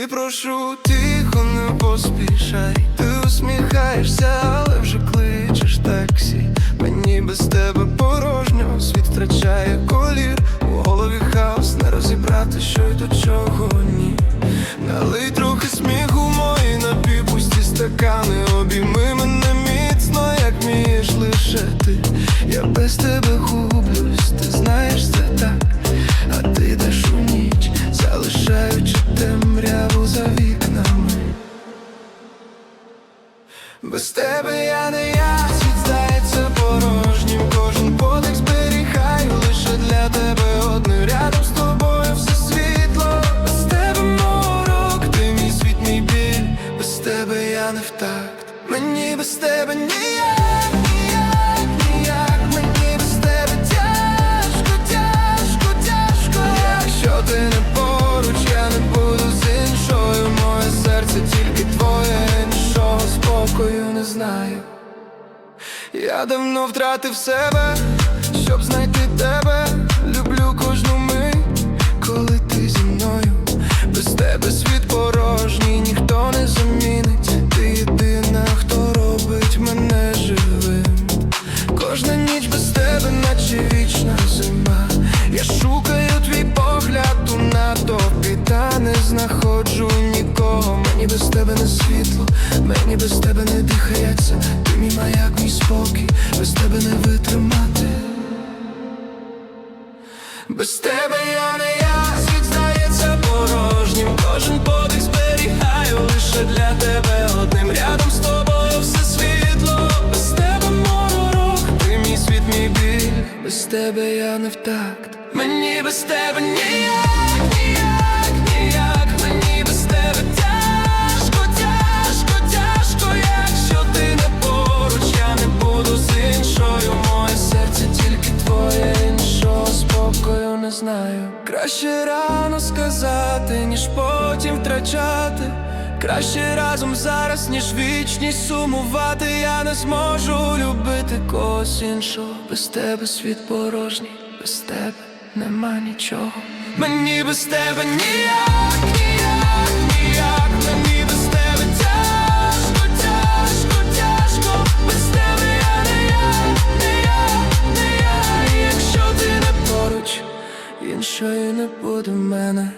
Не прошу, тихо, не поспішай. Ти усміхаєшся, але вже кличеш таксі. Мені без тебе тебе гублюсь, ти знаєш це так. А ти йдеш у ніч, залишаючи темряву за вікнами. Без тебе я не я, світ здається порожнім. Кожен подих зберігаю лише для тебе одне рядом з тобою все світло. Без тебе морок, ти мій світ, мій біль. Без тебе я не в. Мені без тебе ніяк, не знаю. Я давно втратив себе, щоб знайти тебе. Люблю кожну мить, коли ти зі мною. Мені без тебе не світло, мені без тебе не дихається. Ти мій маяк, мій спокій, без тебе не витримати. Без тебе я не я, світ здається порожнім. Кожен подих зберігаю лише для тебе одним рядом з тобою все світло. Без тебе морок, ти мій світ, мій біль. Без тебе я не в такт. Мені без тебе ніяк, знаю. Краще рано сказати, ніж потім втрачати. Краще разом зараз, ніж вічність сумувати. Я не зможу любити когось іншого. Без тебе світ порожній, без тебе нема нічого. Мені без тебе ніяк, ніяк, ніяк. І Якщо іншої не буде в мене.